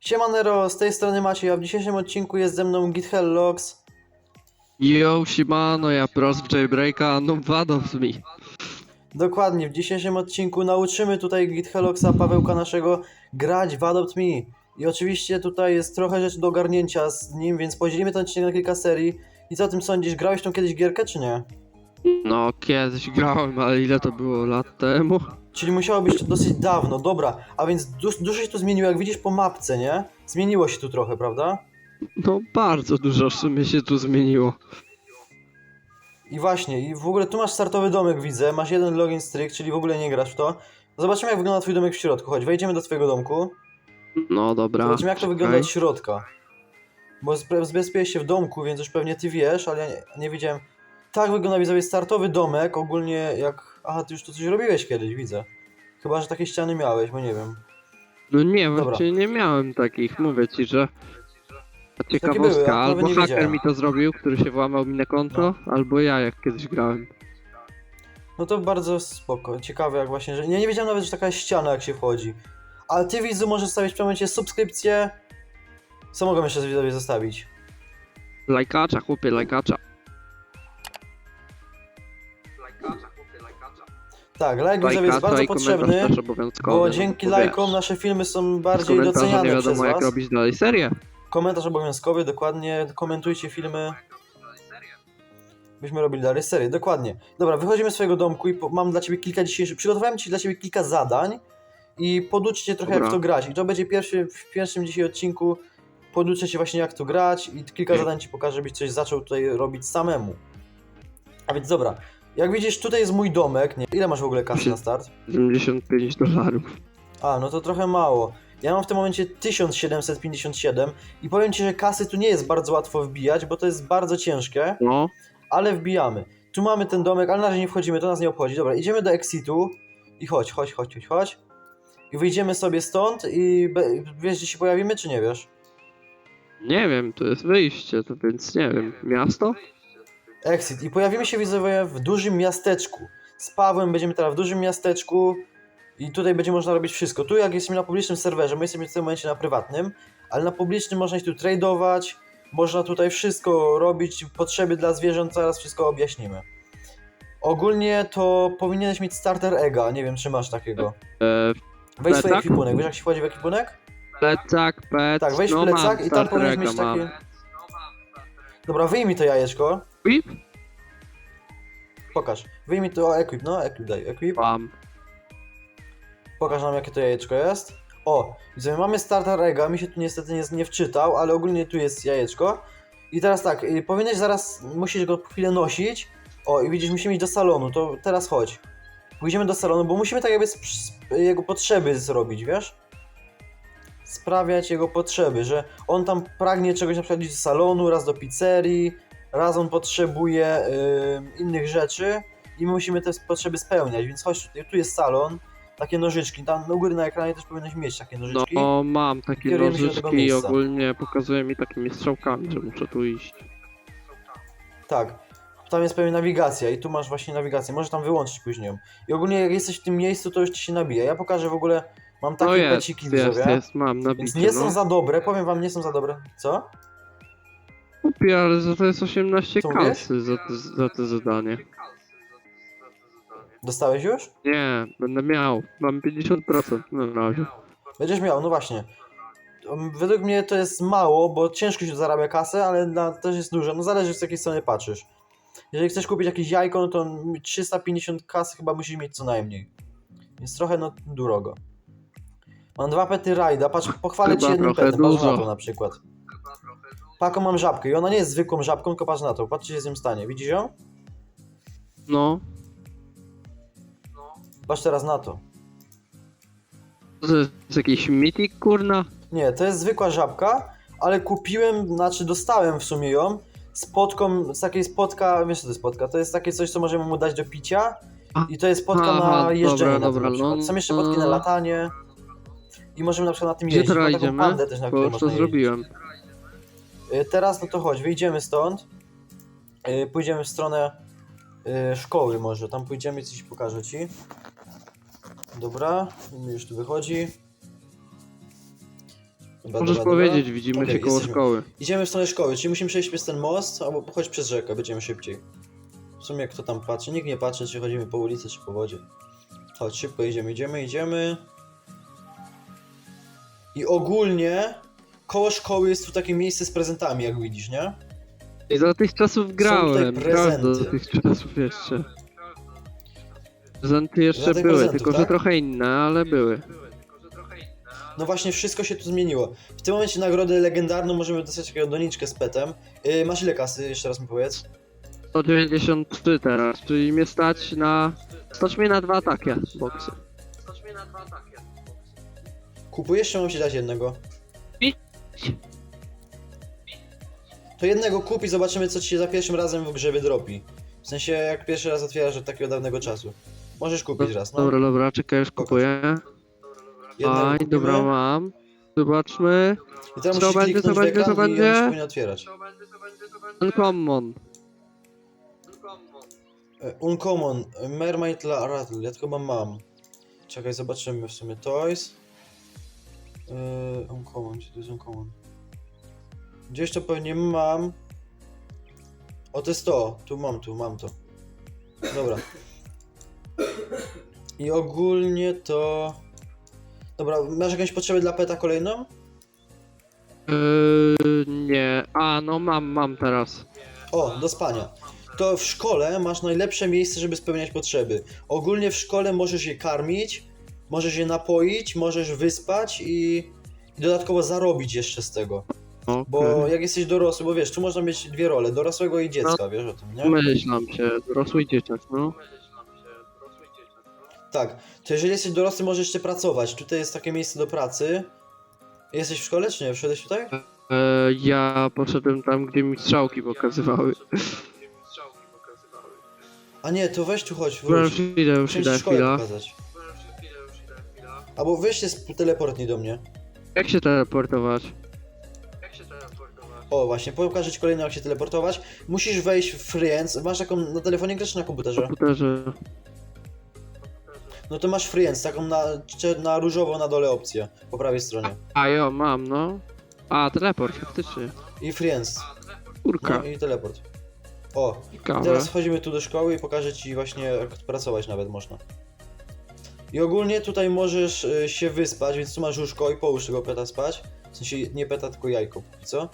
Siemanero, z tej strony Maciej, a w dzisiejszym odcinku jest ze mną GitHellox. Yo, siemano, ja pros w jailbreaka, no wadows mi. Dokładnie, w dzisiejszym odcinku nauczymy tutaj GitHelloxa Pawełka naszego grać w Adopt Me. I oczywiście tutaj jest trochę rzeczy do ogarnięcia z nim, więc podzielimy ten odcinek na kilka serii. I co o tym sądzisz? Grałeś tą kiedyś gierkę, czy nie? No, kiedyś grałem, ale ile to było lat temu? Czyli musiało być to dosyć dawno, dobra. A więc du- dużo się tu zmieniło, jak widzisz po mapce, nie? Zmieniło się tu trochę, prawda? No, bardzo dużo w sumie się tu zmieniło. I właśnie, i w ogóle tu masz startowy domek, widzę, masz jeden login stryk, czyli w ogóle nie grasz w to. Zobaczymy jak wygląda twój domek w środku, chodź, wejdziemy do twojego domku, No dobra. zobaczymy jak to czekaj. wygląda od środka. Bo zbe- zbezpieczyłeś się w domku, więc już pewnie ty wiesz, ale ja nie, nie wiedziałem. Tak wygląda widzowie startowy domek, ogólnie jak... Aha, ty już tu coś robiłeś kiedyś, widzę. Chyba, że takie ściany miałeś, bo nie wiem. No nie, Dobra. właśnie nie miałem takich, mówię ci, że... były, Ciekawostka, albo nie haker wiedziałem. mi to zrobił, który się włamał mi na konto, albo ja jak kiedyś grałem. No to bardzo spoko, ciekawe jak właśnie, że... Ja nie wiedziałem nawet, że taka jest ściana jak się wchodzi. Ale ty widzu możesz stawić w tym momencie subskrypcję. Co mogę jeszcze widzowie zostawić? Lajkacza, chłopie, lajkacza. Tak, like widzowie jest bardzo potrzebny, bo no dzięki bo lajkom nasze filmy są bardziej doceniane nie przez jak was. robić dalej serię. Komentarz obowiązkowy, dokładnie, komentujcie filmy. Byśmy robili dalej serię, dokładnie. Dobra, wychodzimy z swojego domku i mam dla ciebie kilka dzisiejszych, przygotowałem ci dla ciebie kilka zadań i poduczę cię trochę jak Dobra. to grać. I to będzie pierwszy, w pierwszym dzisiaj odcinku, poduczę cię właśnie jak to grać i kilka zadań ci pokażę, żebyś coś zaczął tutaj robić samemu. A więc dobra, jak widzisz tutaj jest mój domek, nie? Ile masz w ogóle kasy na start? 75 dolarów. A, no to trochę mało. Ja mam w tym momencie 1757 i powiem Ci, że kasy tu nie jest bardzo łatwo wbijać, bo to jest bardzo ciężkie, No, ale wbijamy. Tu mamy ten domek, ale na razie nie wchodzimy, to nas nie obchodzi. Dobra, idziemy do exitu i chodź, chodź, chodź, chodź, chodź. I wyjdziemy sobie stąd i wiesz, gdzie się pojawimy, czy nie wiesz? nie wiem, to jest wyjście, to więc nie wiem. Miasto? Exit. I pojawimy się widzowie w dużym miasteczku. Z Pawłem będziemy teraz w dużym miasteczku i tutaj będzie można robić wszystko. Tu jak jesteśmy na publicznym serwerze, my jesteśmy w tym momencie na prywatnym, ale na publicznym można się tu tradować, można tutaj wszystko robić, potrzeby dla zwierząt, zaraz wszystko objaśnimy. Ogólnie to powinieneś mieć starter ega, nie wiem czy masz takiego. E, Weź swój Plecak? ekwipunek, wiesz jak się wchodzi w ekwipunek? plecak, pec, Tak, weź no plecak i tam starter powinieneś mieć mam. takie... Dobra, wyjmij to jajeczko, Whip? pokaż. Wyjmij to equip, no equip daj, equip. Mam. Pokaż nam jakie to jajeczko jest. O, widzimy, mamy starter ega, mi się tu niestety nie, nie wczytał, ale ogólnie tu jest jajeczko. I teraz tak, y, powinieneś zaraz, musisz go chwilę nosić. O, i widzisz, musimy iść do salonu, to teraz chodź. Pójdziemy do salonu, bo musimy tak jakby sp- sp- jego potrzeby zrobić, wiesz? Sprawiać jego potrzeby, że on tam pragnie czegoś na przykład iść do salonu, raz do pizzerii, raz on potrzebuje y, innych rzeczy i my musimy te potrzeby spełniać, więc chodź tutaj, tu jest salon, takie nożyczki, tam u góry na ekranie też powinieneś mieć takie nożyczki. No, mam takie Kierujemy się do tego nożyczki i miejsca. ogólnie pokazuje mi takimi strzałkami, że muszę tu iść. Tak. Tam jest pewnie nawigacja i tu masz właśnie nawigację. Możesz tam wyłączyć później ją. I ogólnie jak jesteś w tym miejscu, to już ci się nabija. Ja pokażę w ogóle, mam takie No jest, peciki jest, widzowie. jest, mam Więc nabicie, nie są no. za dobre, powiem wam, nie są za dobre. Co? Kupię, ale za to jest 18 Co mówisz? za, te- za to zadanie. Dostałeś już? Nie, będę miał. Mam 50% na razie. Będziesz miał, no właśnie. Um, Według mnie to jest mało, bo ciężko się zarabia kasę, ale na, też jest dużo. No zależy z jakiej strony patrzysz. Jeżeli chcesz kupić jakieś jajko, no to 350 kasy chyba musisz mieć co najmniej. Więc trochę no drogo. Mam dwa pety rajda, patrz, pochwalę Chyba ci jednym trochę petem, patrz na dużo. to na przykład. Paką mam żabkę i ona nie jest zwykłą żabką, tylko patrz na to, patrz co się z nią stanie, widzisz ją? No. Patrz teraz na to. To jest jakiś mitik, kurna? Nie, to jest zwykła żabka, ale kupiłem, znaczy dostałem w sumie ją z potką, z takiej spotka, wiesz co to jest spotka? To jest takie coś, co możemy mu dać do picia i to jest spotka Aha, na jeżdżenie dobra, na dobra, przykład. no, Są jeszcze potki na no. latanie i możemy na przykład na tym Gdzie jeździć. teraz Mam taką idziemy? pandę też, na Bo której już można to jeździć. zrobiłem. Y, Teraz no to chodź, wyjdziemy stąd, y, pójdziemy w stronę y, szkoły może, tam pójdziemy i coś pokażę ci. Dobra, mi już tu wychodzi. Dobra, Możesz dobra, powiedzieć, dobra. widzimy Okej, się koło jesteśmy. szkoły. Idziemy w stronę szkoły, czyli musimy przejść przez ten most, albo chodź przez rzekę, będziemy szybciej. W sumie kto tam patrzy? Nikt nie patrzy, czy chodzimy po ulicy, czy po wodzie. Chodź, szybko idziemy, idziemy, idziemy. I ogólnie koło szkoły jest tu takie miejsce z prezentami, jak widzisz, nie? I za tych czasów grałem, grałem do prezenty. tych czasów jeszcze. Prezenty jeszcze były, prezentów, tylko że tak? trochę inne, ale były. No właśnie, wszystko się tu zmieniło. W tym momencie nagrodę legendarną możemy dostać takiego doniczkę z petem. Yy, masz ile kasy? Jeszcze raz mi powiedz. 193 teraz, czyli mnie stać na... Stać mnie na dwa takie boksy. Kupujesz, czy mam ci dać jednego? To jednego kup i zobaczymy, co ci się za pierwszym razem w grze wydropi. W sensie, jak pierwszy raz otwierasz od takiego dawnego czasu. Możesz kupić raz, no. Dobra, dobra, czekaj, już kupuję. Jednego Aj, kupimy. dobra, mam. Zobaczmy. I teraz Co musisz będzie, kliknąć co w będzie, ekran co on będzie? powinien otwierać. Uncommon. E, Uncommon, Mermaid La Rattle, ja to chyba mam. Czekaj, zobaczymy w sumie. Toys. Yy, uncommon, gdzie to jest Uncommon? Gdzieś to pewnie mam. O, to jest to. Tu mam, tu mam to. Dobra. I ogólnie to... Dobra, masz jakąś potrzebę dla peta kolejną? Yy, nie. A, no mam, mam teraz. O, do spania. To w szkole masz najlepsze miejsce, żeby spełniać potrzeby. Ogólnie w szkole możesz je karmić, możesz je napoić, możesz wyspać i, i dodatkowo zarobić jeszcze z tego. Okej. Bo jak jesteś dorosły, bo wiesz, tu można mieć dwie role, dorosłego i dziecka, wiesz o tym, nie? Myślam się, dorosły dzieciak, no. Tak, to jeżeli jesteś dorosły, możesz jeszcze pracować. Tutaj jest takie miejsce do pracy. Jesteś w szkole, czy nie? Wszedłeś tutaj? E, ja poszedłem tam, gdzie mi strzałki pokazywały. A nie, to weź tu chodź, wróć. już idę, już idę, chwila. pokazać. Albo weź się teleportnij do mnie. Jak się teleportować? O, właśnie, pokażę ci kolejno jak się teleportować. Musisz wejść w Friends. Masz taką na telefonie grasz czy na komputerze? komputerze. No to masz Friends, taką na, cze- na różowo na dole opcję, po prawej stronie. A jo, mam, no. A, teleport, faktycznie. I Friends. Kurka, No i teleport. O, ciekawe. teraz wchodzimy tu do szkoły i pokażę ci właśnie jak pracować nawet można. I ogólnie tutaj możesz y, się wyspać, więc tu masz łóżko i połóż tego peta spać. W sensie nie peta, tylko jajko, póki co.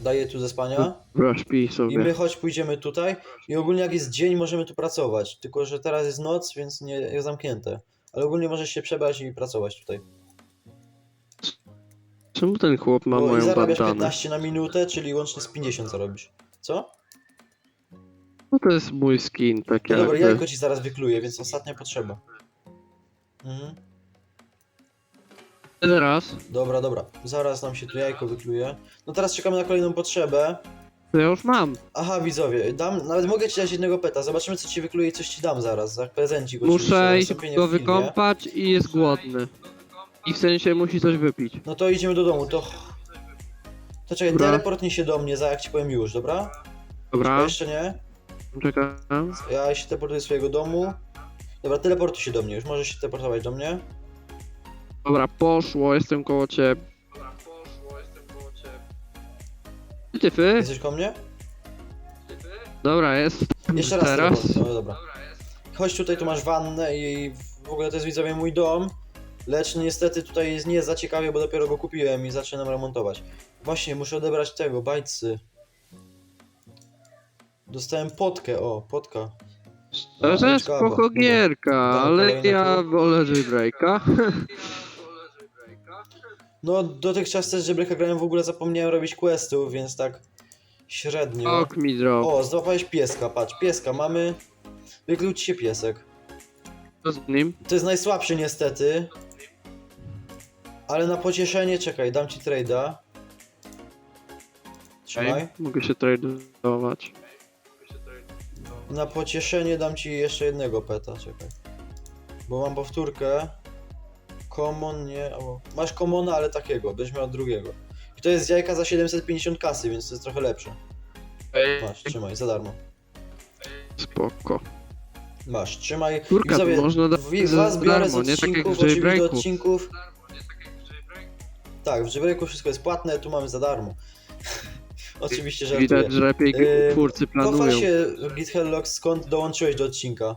Daję tu ze spania. Dobra, śpij I sobie. my choć pójdziemy tutaj i ogólnie jak jest dzień możemy tu pracować, tylko że teraz jest noc, więc nie jest zamknięte. Ale ogólnie możesz się przebrać i pracować tutaj. Czemu ten chłop ma Bo i moją zarabiasz bandanę? 15 na minutę, czyli łącznie z 50 zarobisz. Co? No to jest mój skin, tak No jak dobra, jajko ci zaraz wykluję, więc ostatnia potrzeba. Mhm. Teraz? Dobra, dobra. Zaraz nam się tu jajko wykluje. No teraz czekamy na kolejną potrzebę. To ja już mam. Aha, widzowie, dam, nawet mogę ci dać jednego peta. Zobaczymy co ci wykluje i coś ci dam zaraz. Za prezencik Muszę iść go wykąpać i jest głodny. I w sensie musi coś wypić. No to idziemy do domu, to... To czekaj, Dobra. teleportnij się do mnie, za jak ci powiem już, dobra? Bo Dobra, jeszcze nie. Czekam. Ja się teleportuję do swojego domu. Dobra, teleportuj się do mnie, już możesz się teleportować do mnie. Dobra, poszło, jestem koło ciebie. Gdzie ty, fy? Jesteś koło mnie? Dobra, jest. Jeszcze raz Teraz? teleport, no dobra. Chodź tutaj, tu masz wannę i w ogóle to jest widzowie mój dom. Lecz niestety tutaj jest nie za ciekawie, bo dopiero go kupiłem i zaczynam remontować. Właśnie, muszę odebrać tego, bajcy. Dostałem potkę, o, potka. To jest spoko gierka, ale kolejne ja tu. wolę jailbreaka. No, dotychczas też Jailbreaka grałem w ogóle zapomniałem robić questów, więc tak średnio. Ok mi drop. O, złapałeś pieska, patrz, pieska mamy. Wykluł ci się piesek. Co z nim? To jest najsłabszy niestety. Ale na pocieszenie, czekaj, dam ci trade'a. Trzymaj. Mogę się tradować. Na pocieszenie dam ci jeszcze jednego peta, czekaj. Bo mam powtórkę. Common, nie, albo... Masz commona, ale takiego, będziesz miał drugiego. I to jest jajka za 750 kasy, więc to jest trochę lepsze. Masz, trzymaj, za darmo. Spoko. Masz, trzymaj. Kurka, Widzowie, to można dać wi- was za biorę z darmo, nie tak jak odcinków, w oczywiście do jailbreaku. odcinków. Tak, w Jailbreaku wszystko jest płatne, tu mamy za darmo. Oczywiście Widać, żartuję. że lepiej Yy, twórcy Pochwal planują. się, GitHelllock, skąd dołączyłeś do odcinka?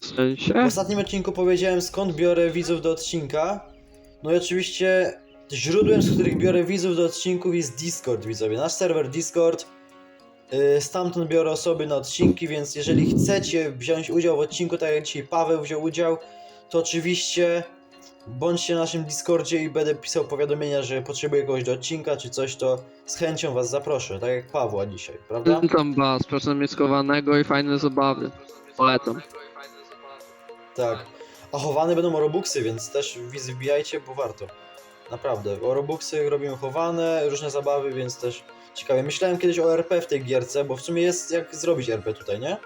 W W sensie? ostatnim odcinku powiedziałem skąd biorę widzów do odcinka. No i oczywiście źródłem, z których biorę widzów do odcinków jest Discord, widzowie. Nasz serwer Discord. Yy, Stamtąd biorę osoby na odcinki, więc jeżeli chcecie wziąć udział w odcinku, tak jak dzisiaj Paweł wziął udział, to oczywiście bądźcie na naszym Discordzie i będę pisał powiadomienia, że potrzebuję kogoś do odcinka czy coś, to z chęcią was zaproszę, tak jak Pawła dzisiaj, prawda? Tam bas, proszę mnie skowanego i fajne zabawy. Polecam. Tak. A chowane będą Robuxy, więc też wbijajcie, bo warto. Naprawdę. O Robuxy robimy chowane, różne zabawy, więc też ciekawe. Myślałem kiedyś o RP w tej gierce, bo w sumie jest jak zrobić RP tutaj, nie?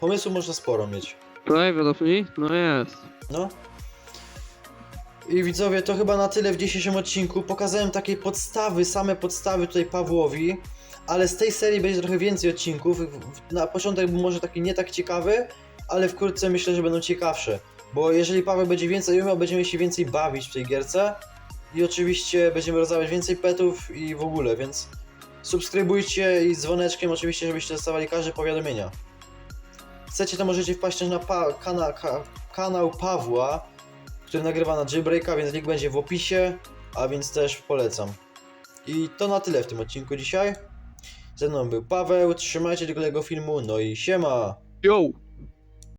Pomysłu można sporo mieć. Me? No jest. No. I widzowie, to chyba na tyle w dzisiejszym odcinku. Pokazałem takie podstawy, same podstawy tutaj Pawłowi, ale z tej serii będzie trochę więcej odcinków. Na początek był może taki nie tak ciekawy, ale wkrótce myślę, że będą ciekawsze. Bo jeżeli Paweł będzie więcej umiał, będziemy się więcej bawić w tej gierce. I oczywiście będziemy rozdawać więcej petów i w ogóle, więc subskrybujcie i dzwoneczkiem oczywiście, żebyście dostawali każde powiadomienia. Chcecie, to możecie wpaść też na pa- kana- ka- kanał Pawła, który nagrywa na Jailbreaka, więc link będzie w opisie, a więc też polecam. I to na tyle w tym odcinku dzisiaj. Ze mną był Paweł, trzymajcie tego filmu, no i siema! Yo!